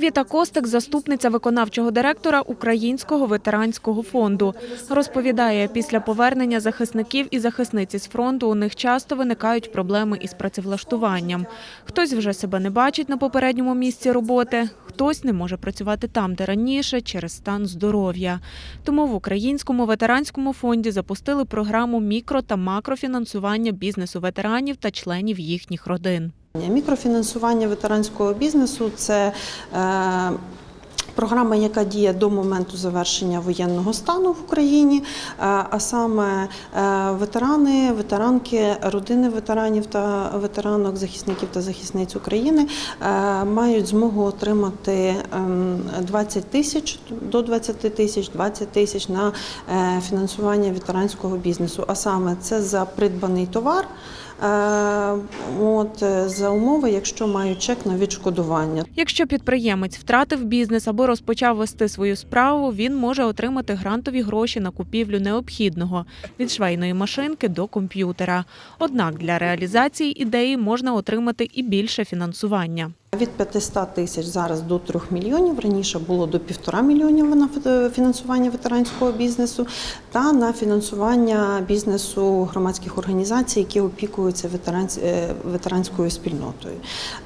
Віта Костик, заступниця виконавчого директора Українського ветеранського фонду, розповідає, після повернення захисників і захисниць із фронту у них часто виникають проблеми із працевлаштуванням. Хтось вже себе не бачить на попередньому місці роботи, хтось не може працювати там, де раніше, через стан здоров'я. Тому в Українському ветеранському фонді запустили програму мікро та макрофінансування бізнесу ветеранів та членів їхніх родин. Мікрофінансування ветеранського бізнесу це е, програма, яка діє до моменту завершення воєнного стану в Україні, е, а саме е, ветерани, ветеранки, родини ветеранів та ветеранок, захисників та захисниць України е, мають змогу отримати ем, 20 тисяч до 20 тисяч, 20 тисяч на фінансування ветеранського бізнесу. А саме це за придбаний товар. От за умови, якщо мають чек на відшкодування. Якщо підприємець втратив бізнес або розпочав вести свою справу, він може отримати грантові гроші на купівлю необхідного від швейної машинки до комп'ютера. Однак для реалізації ідеї можна отримати і більше фінансування. Від 500 тисяч зараз до 3 мільйонів. Раніше було до 1,5 мільйонів на фе- фінансування ветеранського бізнесу та на фінансування бізнесу громадських організацій, які опікуються е, ветеранською спільнотою.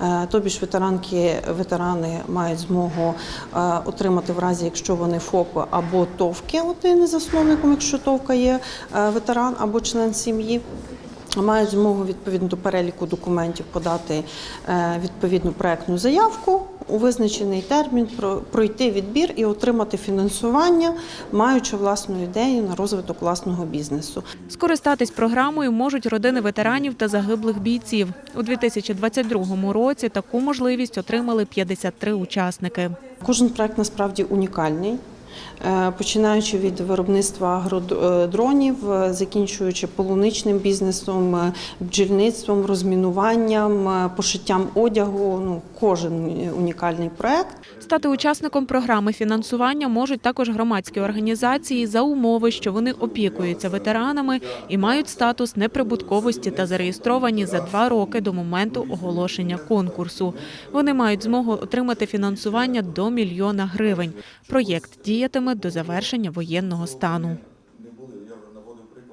Е, Тобі ж ветеранки, ветерани мають змогу е, отримати в разі, якщо вони ФОПи або ТОВки, один із засновником, якщо ТОВка є е, ветеран або член сім'ї. Мають змогу відповідно до переліку документів подати е, відповідну проектну заявку у визначений термін, про- пройти відбір і отримати фінансування, маючи власну ідею на розвиток власного бізнесу. Скористатись програмою можуть родини ветеранів та загиблих бійців. У 2022 році таку можливість отримали 53 учасники. Кожен проект насправді унікальний. Е, Починаючи від виробництва агродронів, е, закінчуючи полуничним бізнесом, е, бджільництвом, розмінуванням, е, пошиттям одягу, ну кожен унікальний проект. Стати учасником програми фінансування можуть також громадські організації за умови, що вони опікуються ветеранами і мають статус неприбутковості та зареєстровані за два роки до моменту оголошення конкурсу. Вони мають змогу отримати фінансування до мільйона гривень. Проєкт діятиме до завершення воєнного стану.